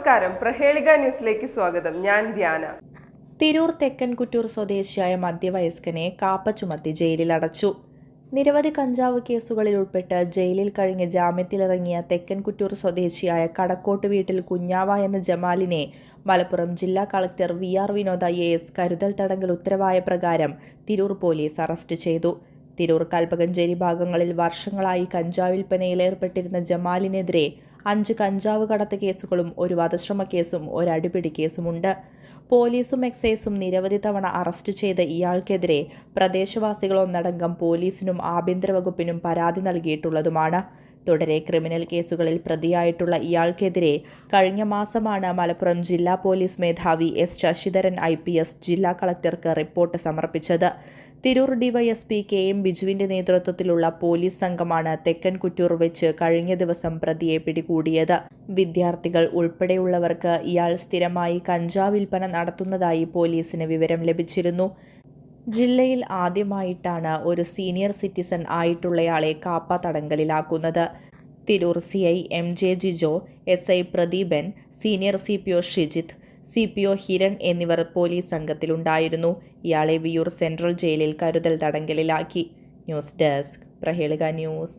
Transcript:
നമസ്കാരം. പ്രഹേളിക ന്യൂസിലേക്ക് സ്വാഗതം. ഞാൻ ധ്യാന. തിരൂർ തെക്കൻകുറ്റൂർ സ്വദേശിയായ മധ്യവയസ്കനെ കാപ്പ ചുമത്തി ജയിലിൽ അടച്ചു. നിരവധി കഞ്ചാവ് കേസുകളിൽ ഉൾപ്പെട്ട് ജയിലിൽ കഴിഞ്ഞ് ജാമ്യത്തിലിറങ്ങിയ തെക്കൻകുറ്റൂർ സ്വദേശിയായ കടക്കോട്ട് വീട്ടിൽ കുഞ്ഞാവ എന്ന ജമാലിനെ മലപ്പുറം ജില്ലാ collector V R Vinod I A S കരുതൽ തടങ്കൽ ഉത്തരവായ പ്രകാരം തിരൂർ പോലീസ് അറസ്റ്റ് ചെയ്തു. തിരൂർ കൽപ്പകഞ്ചേരി ഭാഗങ്ങളിൽ വർഷങ്ങളായി കഞ്ചാവ് വിൽപ്പനയിൽ ഏർപ്പെട്ടിരുന്ന ജമാലിനെതിരെ അഞ്ച് കഞ്ചാവ് കടത്ത് കേസുകളും ഒരു വധശ്രമ കേസും ഒരു അടിപിടി കേസുമുണ്ട്. പോലീസും എക്സൈസും നിരവധി തവണ അറസ്റ്റ് ചെയ്ത ഇയാൾക്കെതിരെ പ്രദേശവാസികളൊന്നടങ്കം പോലീസിനും ആഭ്യന്തര വകുപ്പിനും പരാതി നൽകിയിട്ടുള്ളതുമാണ്. തുടരെ ക്രിമിനൽ കേസുകളിൽ പ്രതിയായിട്ടുള്ള ഇയാൾക്കെതിരെ കഴിഞ്ഞ മാസമാണ് മലപ്പുറം ജില്ലാ പോലീസ് മേധാവി എസ് ശശിധരൻ ഐ ജില്ലാ കളക്ടർക്ക് റിപ്പോർട്ട് സമർപ്പിച്ചത്. തിരൂർ ഡിവൈഎസ്പി കെ എം ബിജുവിന്റെ നേതൃത്വത്തിലുള്ള പോലീസ് സംഘമാണ് തെക്കൻ കുറ്റൂർ വെച്ച് കഴിഞ്ഞ ദിവസം പ്രതിയെ പിടികൂടിയത്. വിദ്യാർത്ഥികൾ ഉൾപ്പെടെയുള്ളവർക്ക് ഇയാൾ സ്ഥിരമായി കഞ്ചാവ് വിൽപ്പന നടത്തുന്നതായി പോലീസിന് വിവരം ലഭിച്ചിരുന്നു. ജില്ലയിൽ ആദ്യമായിട്ടാണ് ഒരു സീനിയർ സിറ്റിസൺ ആയിട്ടുള്ളയാളെ KAAPA തടങ്കലിലാക്കുന്നത് Tirur C I M J Jijo S I Pradeepan senior C P O Shijith C P O Hiran എന്നിവർ പോലീസ് സംഘത്തിലുണ്ടായിരുന്നു. ഇയാളെ വിയൂർ സെൻട്രൽ ജയിലിൽ കരുതൽ തടങ്കലിലാക്കി. News desk Prahelika news.